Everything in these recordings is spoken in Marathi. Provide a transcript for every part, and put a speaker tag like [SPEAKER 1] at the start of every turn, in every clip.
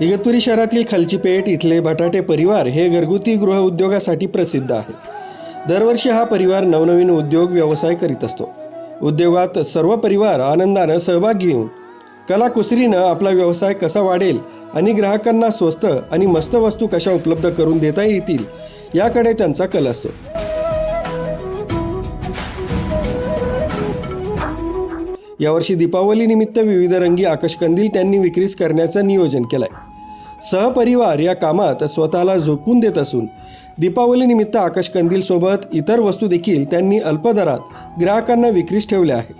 [SPEAKER 1] इगतपुरी शहरातील खलचीपेठ इथले बटाटे परिवार हे घरगुती गृह उद्योगासाठी प्रसिद्ध आहे दरवर्षी हा परिवार नवनवीन उद्योग व्यवसाय करीत असतो. उद्योगात सर्व परिवार आनंदानं सहभाग घेऊन कलाकुसरीनं आपला व्यवसाय कसा वाढेल आणि ग्राहकांना स्वस्त आणि मस्त वस्तू कशा उपलब्ध करून देता येतील याकडे त्यांचा कल असतो. यावर्षी दीपावलीनिमित्त विविध रंगी आकाशकंदील त्यांनी विक्रीस करण्याचं नियोजन केलं आहे सहपरिवार या कामात स्वतःला झोकून देत असून दीपावलीनिमित्त आकाशकंदीलसोबत इतर वस्तू देखील त्यांनी अल्पदरात ग्राहकांना विक्रीस ठेवल्या आहेत.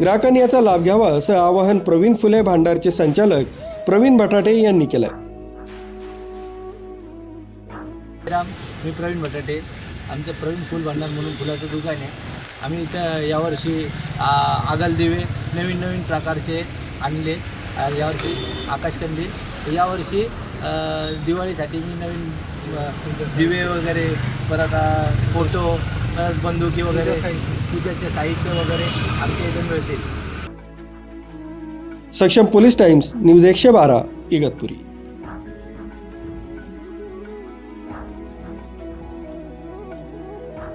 [SPEAKER 1] ग्राहकांनी याचा लाभ घ्यावा असं आवाहन प्रवीण फुले भांडारचे संचालक प्रवीण बटाटे यांनी केलंय.
[SPEAKER 2] राम मी प्रवीण बटाटे. आमचं प्रवीण फुल भांडार म्हणून फुलाचं दुकान आहे. आम्ही इथं यावर्षी आ, आगलदिवे नवीन नवीन प्रकारचे आणले. यावर्षी आकाशकंदील यावर्षी दिवाळीसाठी मी नवीन दिवे वगैरे परत फोटो परत बंदुकी वगैरे पूजाचे साहित्य वगैरे आमच्या इथं मिळतील.
[SPEAKER 1] सक्षम पोलीस टाइम्स न्यूज एकशे बारा इगतपुरी.